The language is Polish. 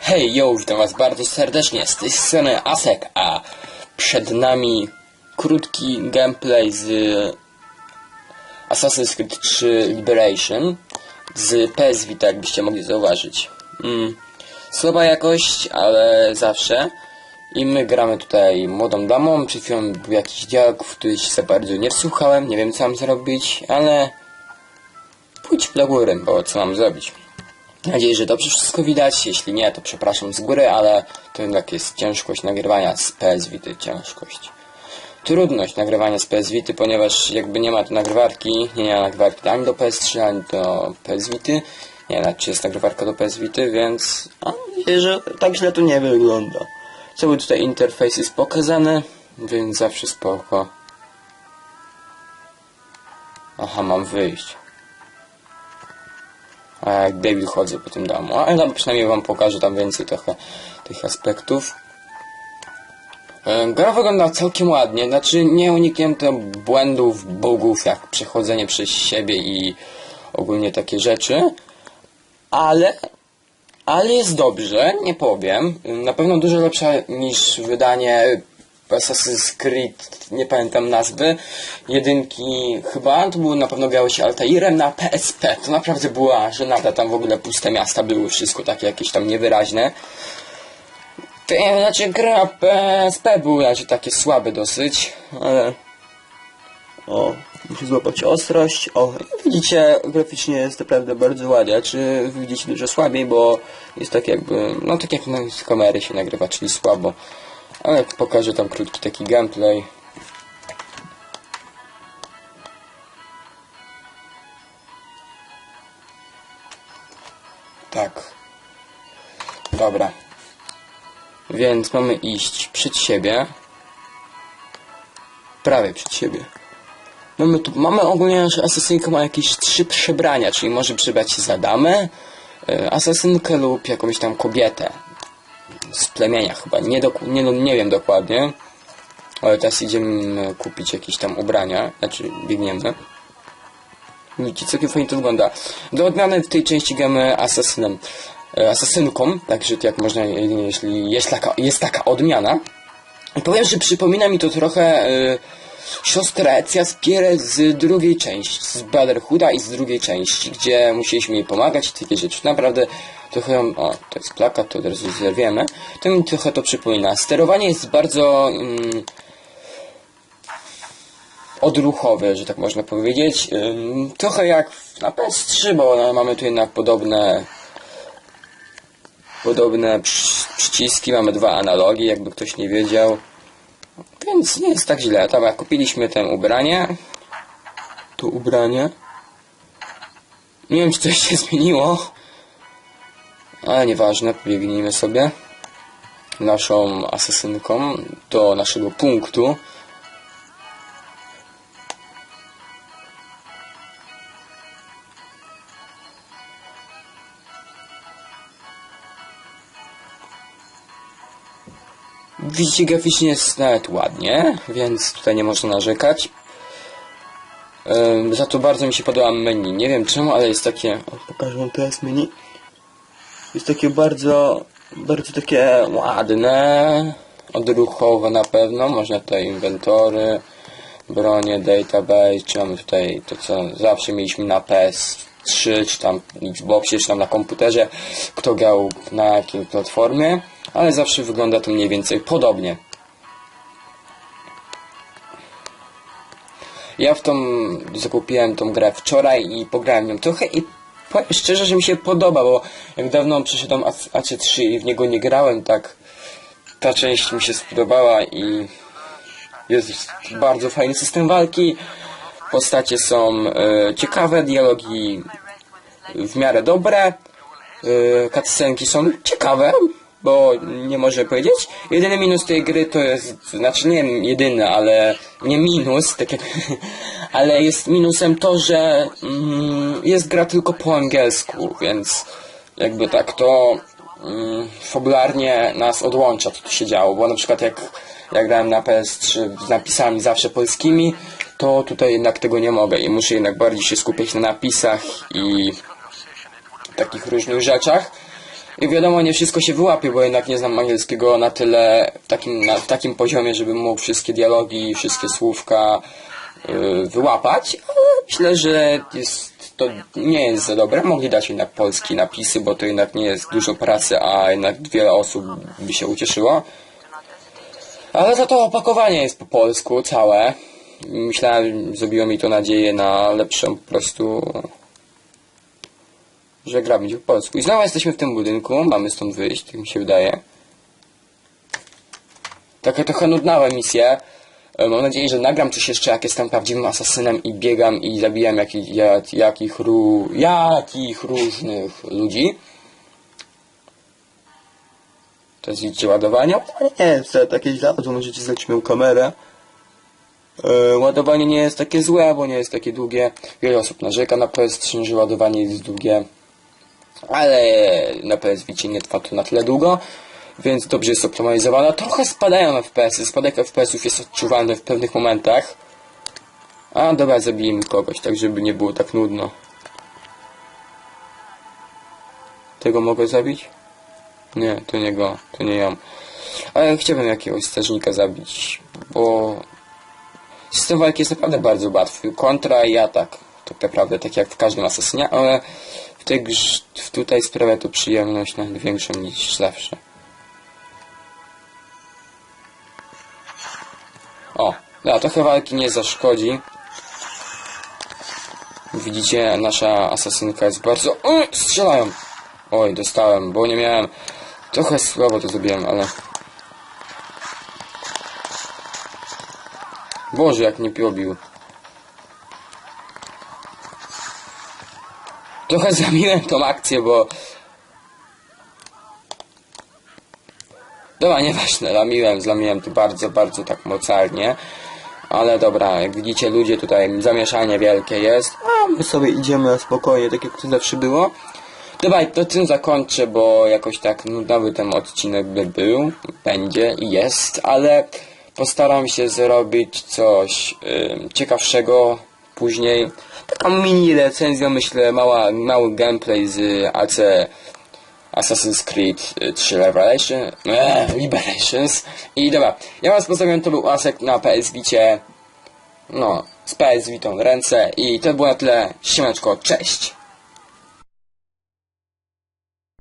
Hej, yo, witam was bardzo serdecznie, z tej strony Asek, a przed nami krótki gameplay z Assassin's Creed 3 Liberation z PS Vita, jakbyście mogli zauważyć. Mm, słaba jakość, ale zawsze. I my gramy tutaj młodą damą, przed chwilą był jakiś dialog, w który się za bardzo nie wsłuchałem, nie wiem co mam zrobić, ale pójdź do góry, bo co mam zrobić. Mam nadzieję, że dobrze wszystko widać. Jeśli nie, to przepraszam z góry, ale to jednak jest ciężkość nagrywania z PS. Ciężkość. Trudność nagrywania z PS Vity, ponieważ jakby nie ma tu nagrywarki, nie ma nagrywarki ani do PS3, ani do PS Vity. Nie wiem, czy jest nagrywarka do PS Vity, więc mam nadzieję, że tak źle to nie wygląda. Cały tutaj interfejs jest pokazany, więc zawsze spoko. Aha, mam wyjść. A jak debil chodzę po tym domu. Ale no, przynajmniej wam pokażę tam więcej trochę tych aspektów. E, Gra wygląda całkiem ładnie, znaczy nie uniknięto błędów, bugów, jak przechodzenie przez siebie i ogólnie takie rzeczy, ale, ale jest dobrze, nie powiem. Na pewno dużo lepsza niż wydanie Assassin's Creed, nie pamiętam nazwy, jedynki chyba, to było na pewno grało się Altairem na PSP, to naprawdę była żenada, tam w ogóle puste miasta były, wszystko takie jakieś tam niewyraźne. To, znaczy gra PSP były znaczy, takie słabe dosyć, ale... O, muszę złapać ostrość. O, widzicie, graficznie jest naprawdę bardzo ładnie. Czy widzicie dużo słabiej, bo jest tak jakby, no tak jak z kamery się nagrywa, czyli słabo. Ale pokażę tam krótki taki gameplay. Tak. Dobra. Więc mamy iść przed siebie. Prawie przed siebie. Mamy tu, mamy ogólnie, że asasynka ma jakieś trzy przebrania, czyli może przebrać się za damę, y, asasynkę lub jakąś tam kobietę z plemienia chyba, nie, nie, no, nie wiem dokładnie, ale teraz idziemy kupić jakieś tam ubrania, znaczy biegniemy. Widzicie, całkiem fajnie to wygląda. Do odmiany w tej części gramy asasynem, e, asasynką, także to jak można, jedynie jeśli jest taka, jest taka odmiana. I powiem, że przypomina mi to trochę e, siostrę Ecja z drugiej części, z Brotherhooda i z drugiej części, gdzie musieliśmy jej pomagać i takie rzeczy. Naprawdę trochę, o, to jest plakat, to od razu zerwiemy. To mi trochę to przypomina. Sterowanie jest bardzo mm, odruchowe, że tak można powiedzieć. Ym, trochę jak na PS3, bo no, mamy tu jednak podobne podobne przy- przyciski, mamy dwa analogi, jakby ktoś nie wiedział. Więc nie jest tak źle. Dobra, kupiliśmy ten ubranie. To ubranie. Nie wiem, czy coś się zmieniło. Ale nieważne, pobiegnijmy sobie naszą asasynką do naszego punktu. Widzicie, graficznie jest nawet ładnie, więc tutaj nie można narzekać. Ym, za to bardzo mi się podoba menu. Nie wiem czemu, ale jest takie... O, pokażę wam teraz menu. Jest takie bardzo, bardzo takie ładne, odruchowe na pewno. Można tutaj inwentory, bronie, database, czy mamy tutaj to, co zawsze mieliśmy na PS3, czy tam Xboxie, czy tam na komputerze, kto grał na jakiej platformie, ale zawsze wygląda to mniej więcej podobnie. Ja w tą zakupiłem tą grę wczoraj i pograłem nią trochę i szczerze, że mi się podoba, bo jak dawno przeszedłem AC3 i w niego nie grałem, tak ta część mi się spodobała i jest bardzo fajny system walki. Postacie są e, ciekawe, dialogi w miarę dobre, e, cutscenki są ciekawe, bo nie może powiedzieć. Jedyny minus tej gry to jest, znaczy nie jedyny, ale nie minus, tak jak, ale jest minusem to, że mm, jest gra tylko po angielsku, więc jakby tak to mm, fabularnie nas odłącza, co tu się działo, bo na przykład jak ja grałem na PS3 z napisami zawsze polskimi, to tutaj jednak tego nie mogę i muszę jednak bardziej się skupiać na napisach i takich różnych rzeczach. I wiadomo, nie wszystko się wyłapie, bo jednak nie znam angielskiego na tyle, takim, na, takim poziomie, żebym mógł wszystkie dialogi, wszystkie słówka yy, wyłapać, ale myślę, że jest, to nie jest za dobre. Mogli dać jednak polskie napisy, bo to jednak nie jest dużo pracy, a jednak wiele osób by się ucieszyło. Ale za to opakowanie jest po polsku całe. Myślałem, zrobiło mi to nadzieję na lepszą po prostu że gra będzie po polsku. I znowu jesteśmy w tym budynku, mamy stąd wyjść, tak mi się wydaje. Taka trochę nudnawa misja. E, Mam nadzieję, że nagram coś jeszcze, jak jestem prawdziwym asasynem i biegam i zabijam jakich, jak, jakich, jakich różnych ludzi. To jest widzicie ładowanie, ale nie jest takie źle, to możecie znać moją kamerę. E, ładowanie nie jest takie złe, bo nie jest takie długie. Wiele osób narzeka na PS3, że ładowanie jest długie. Ale na PS Vicie nie trwa to na tyle długo, więc dobrze jest optymalizowane. Trochę spadają FPS-y, spadek FPS-ów jest odczuwalny w pewnych momentach. A dobra, zabijemy kogoś, tak żeby nie było tak nudno. Tego mogę zabić? Nie, to nie go, to nie ją. Ale chciałbym jakiegoś strażnika zabić, bo system walki jest naprawdę bardzo łatwy. Kontra i atak. Tak naprawdę, tak jak w każdym asesynie, ale w tutaj sprawia to przyjemność nawet większą niż zawsze. O, da, trochę walki nie zaszkodzi. Widzicie, nasza asasynka jest bardzo... O, strzelają! Oj, dostałem, bo nie miałem... Trochę słabo to zrobiłem, ale... Boże, jak mnie pobił. Trochę zamiłem tą akcję, bo... Dobra, nieważne, lamiłem, zlamiłem tu bardzo, bardzo tak mocarnie. Ale dobra, jak widzicie ludzie tutaj, zamieszanie wielkie jest. A my sobie idziemy na spokojnie, tak jak to zawsze było. Dobra, to tym zakończę, bo jakoś tak nudnowy ten odcinek by był, będzie i jest, ale postaram się zrobić coś ym, ciekawszego później. Taką mini recenzję, myślę, mała, mały gameplay z AC Assassin's Creed y, 3 Revelation, eee, Liberations. I dobra, ja was pozdrawiam, to był Asek na PS no, z PS Vitą ręce i to było na tyle. Siemaneczko, cześć!